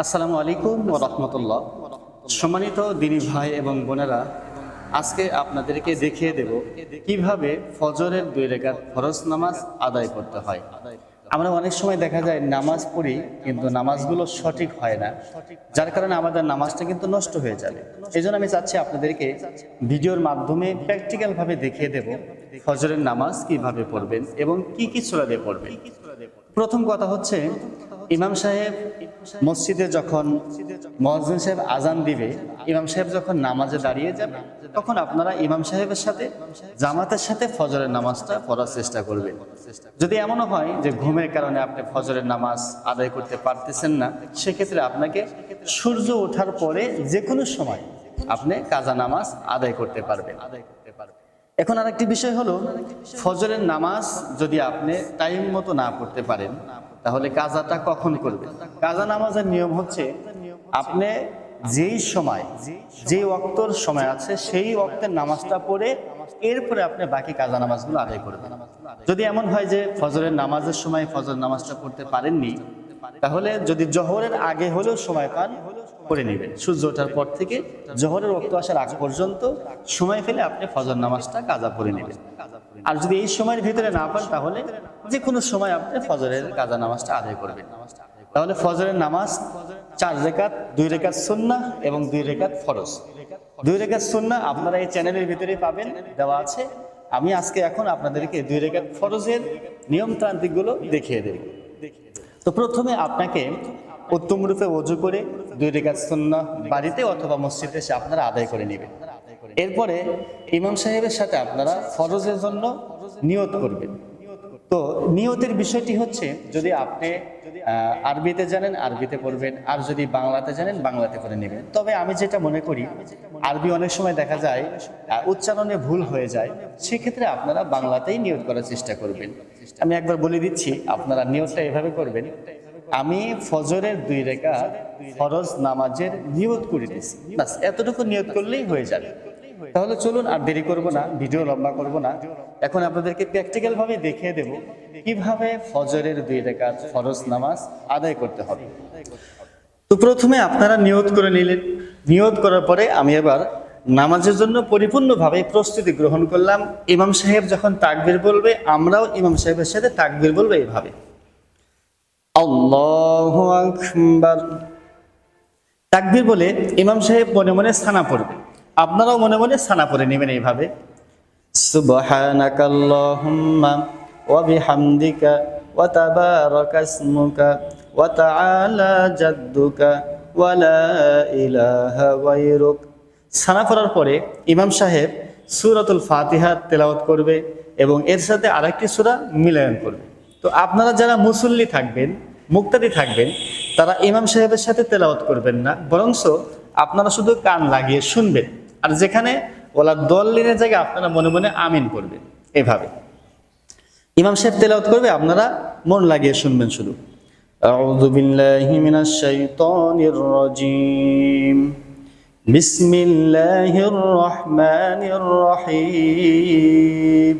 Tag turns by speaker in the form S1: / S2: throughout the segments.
S1: আসসালামু আলাইকুম ও রহমতুল্লাহ। সম্মানিত দিনী ভাই এবং বোনেরা, আজকে আপনাদেরকে দেখিয়ে দেব কীভাবে ফজরের দুই রেখাত ফরজ নামাজ আদায় করতে হয়। আমরা অনেক সময় দেখা যায় নামাজ পড়ি, কিন্তু নামাজগুলো সঠিক হয় না, যার কারণে আমাদের নামাজটা কিন্তু নষ্ট হয়ে যাবে এই আমি চাচ্ছি আপনাদেরকে ভিডিওর মাধ্যমে প্র্যাকটিক্যাল ভাবে দেখিয়ে দেব ফজরের নামাজ কীভাবে পড়বেন এবং কি কি সুরা দিয়ে পড়বেন। প্রথম কথা হচ্ছে ইমাম সাহেব মসজিদে যখন মহাজিন সাহেব আজান দিবে, ইমাম সাহেব যখন নামাজে দাঁড়িয়ে যাবে, তখন আপনারা ইমাম সাহেবের সাথে, জামাতের সাথে ফজরের নামাজটা পড়ার চেষ্টা করবেন। যদি এমনও হয় যে ঘুমের কারণে আপনি ফজরের নামাজ আদায় করতে পারতেছেন না, সেক্ষেত্রে আপনাকে সূর্য ওঠার পরে যে কোনো সময় আপনি কাজা নামাজ আদায় করতে পারবেন আদায় করতে পারবেন। এখন আরেকটি বিষয় হলো, ফজরের নামাজ যদি আপনি টাইম মতো না পড়তে পারেন তাহলে কাজাটা কখন করবে? কাজা নামাজের নিয়ম হচ্ছে আপনি যেই সময় যে অক্তর সময় আছে, সেই অক্তের নামাজটা পড়ে এরপরে আপনি বাকি কাজা নামাজগুলো আদায় করবেন যদি এমন হয় যে ফজরের নামাজের সময় ফজর নামাজটা পড়তে পারেননি, তাহলে যদি জহরের আগে হলেও সময় পান করে নেবেন। সূর্য ওঠার পর থেকে জহরের রক্ত আসার আগ পর্যন্ত সময় ফেলে আপনি ফজর নামাজটা কাজা করে নেবেন। আর যদি এই সময়ের ভিতরে না পান, তাহলে যে কোনো সময় আপনি ফজরের কাজা নামাজটা আদায় করবেন। তাহলে ফজরের নামাজ চার রেখাত, দুই রেখাত সুন্না এবং দুই রেখাত ফরজ। দুই রেখাত সুন্না আপনারা এই চ্যানেলের ভিতরে পাবেন, দেওয়া আছে। আমি আজকে এখন আপনাদেরকে দুই রেখাত ফরজের নিয়মতান্ত্রিকগুলো দেখিয়ে দেব। তো প্রথমে আপনাকে উত্তম রূপে অজু করে দুই রেখাত সুন্না বাড়িতে অথবা মসজিদে এসে আপনারা আদায় করে নেবেন। এরপরে ইমাম সাহেবের সাথে আপনারা ফরজের জন্য নিয়ত করবেন। তো নিয়তের বিষয়টি হচ্ছে, যদি আপনি আরবিতে জানেন, আরবিতে পড়বেন, আর যদি বাংলাতে জানেন, বাংলাতে করে নেবেন। তবে আমি যেটা মনে করি, আরবি অনেক সময় দেখা যায় উচ্চারণে ভুল হয়ে যায়, সেক্ষেত্রে আপনারা বাংলাতেই নিয়োগ করার চেষ্টা করবেন। আমি একবার বলে দিচ্ছি, আপনারা নিয়োগটা এভাবে করবেন। আমি ফজরের দুই রেখা ফরজ নামাজের নিয়ত করে দিয়েছি। বাস, এতটুকু নিয়ত করলেই হয়ে যাবে। তাহলে চলুন আর দেরি করব না, ভিডিও লম্বা করব না। এখন আপনাদেরকে প্র্যাকটিক্যাল ভাবে দেখিয়ে দেব কীভাবে ফজরের দুই রেখাত ফরজ নামাজ আদায় করতে হবে। তো প্রথমে আপনারা নিয়ত করে নিলেন। নিয়ত করার পরে আমি এবার নামাজের জন্য পরিপূর্ণভাবে প্রস্তুতি গ্রহণ করলাম। ইমাম সাহেব যখন তাকবির বলবে, আমরাও ইমাম সাহেবের সাথে তাকবির বলব এইভাবে। আল্লাহু আকবার। তাকবির বলে ইমাম সাহেব মনে মনে সানা পড়বে। আপনারাও মনে মনে সানা পড়ে নেবেন এইভাবে। সুবহানাকাল্লাহুম্মা ওয়া বিহামদিকা ওয়া তাবারাকা ইসমুকা ওয়া তাআলা জাদ্দুকা ওয়া লা ইলাহা গায়রুক। সানা পড়ার পরে ইমাম সাহেব সূরাতুল ফাতিহা তেলাওয়াত করবে এবং এর সাথে আরেকটি সূরা মিলায়ন করবে। তো আপনারা যারা মুসল্লি থাকবেন মুক্তাদি থাকবেন তারা ইমাম সাহেবের সাথে তেলাওয়াত করবেন না বরংস আপনারা শুধু কান লাগিয়ে শুনবেন আর যেখানে ওলা দল্লিনের জায়গায় আপনারা মনে মনে আমিন করবেন এভাবে ইমাম সাহেব তেলাওয়াত করবে আপনারা মন লাগিয়ে শুনবেন শুধু أعوذ بالله من الشيطان الرجيم بسم الله الرحمن الرحيم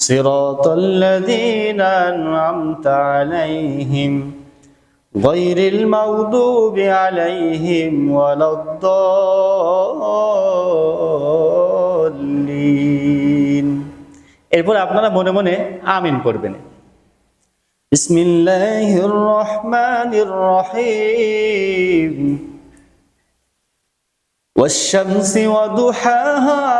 S1: صراط الذين أنعمت عليهم غير المغضوب عليهم ولا الضالين এরপর আপনারা মনে মনে আমিন করবেন بسم الله الرحمن الرحيم والشمس وضحاها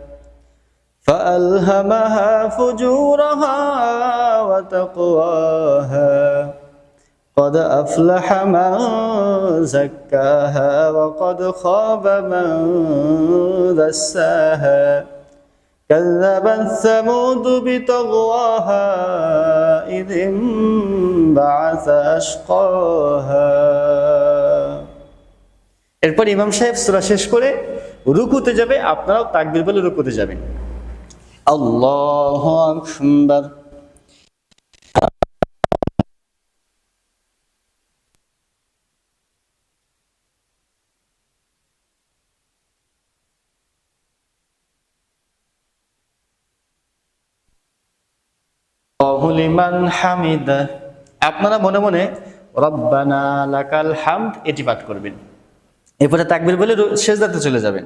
S1: فألهمها فجورها وتقواها قد أفلح من زكاها وقد خاب من دساها كذبت ثمود بطغواها إذ انبعث أشقاها এরপর ইমাম সাহেব সূরা শেষ করে রুকুতে যাবে আপনারাও তাকবীর বলে রুকুতে যাবেন আল্লাহু আকবার আপনারা মনে মনে রব্বানা লাকাল হামদ এটি পাঠ করবেন। এরপরে তাকবীর বলে সেজদাতে চলে যাবেন।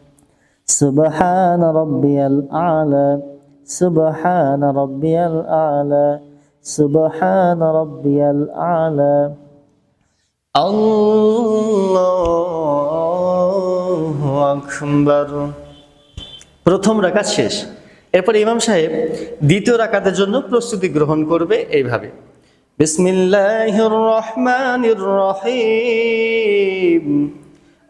S2: سبحان ربي الأعلى سبحان ربي الأعلى سبحان ربي الأعلى
S1: الله أكبر প্রথম রাকাত শেষ। এরপর ইমাম সাহেব দ্বিতীয় রাকাতের জন্য প্রস্তুতি গ্রহণ করবে এইভাবে। বিসমিল্লাহির রহমানির রহিম।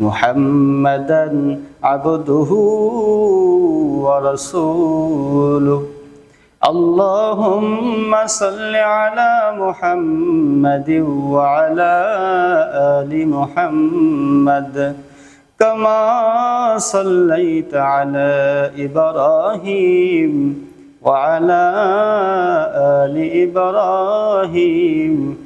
S1: محمدا عبده ورسوله. اللهم صل على محمد وعلى آل محمد. كما صليت على إبراهيم وعلى آل إبراهيم.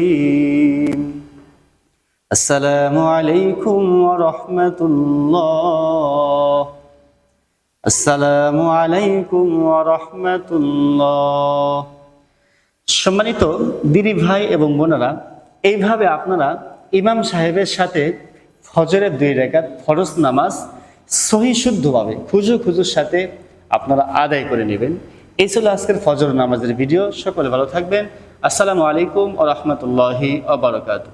S1: আসসালামু আলাইকুম রহমতুল্লাহ। আসসালামু আলাইকুম রহমতুল্লাহ। সম্মানিত দিদি ভাই এবং বোনেরা, এইভাবে আপনারা ইমাম সাহেবের সাথে ফজরের দুই রেখা ফরজ নামাজ সহি শুদ্ধভাবে খুজু খুজুর সাথে আপনারা আদায় করে নেবেন। এই ছিল আজকের ফজর নামাজের ভিডিও। সকলে ভালো থাকবেন। আসসালামু আলাইকুম ও রহমতুল্লাহি আবরকাতু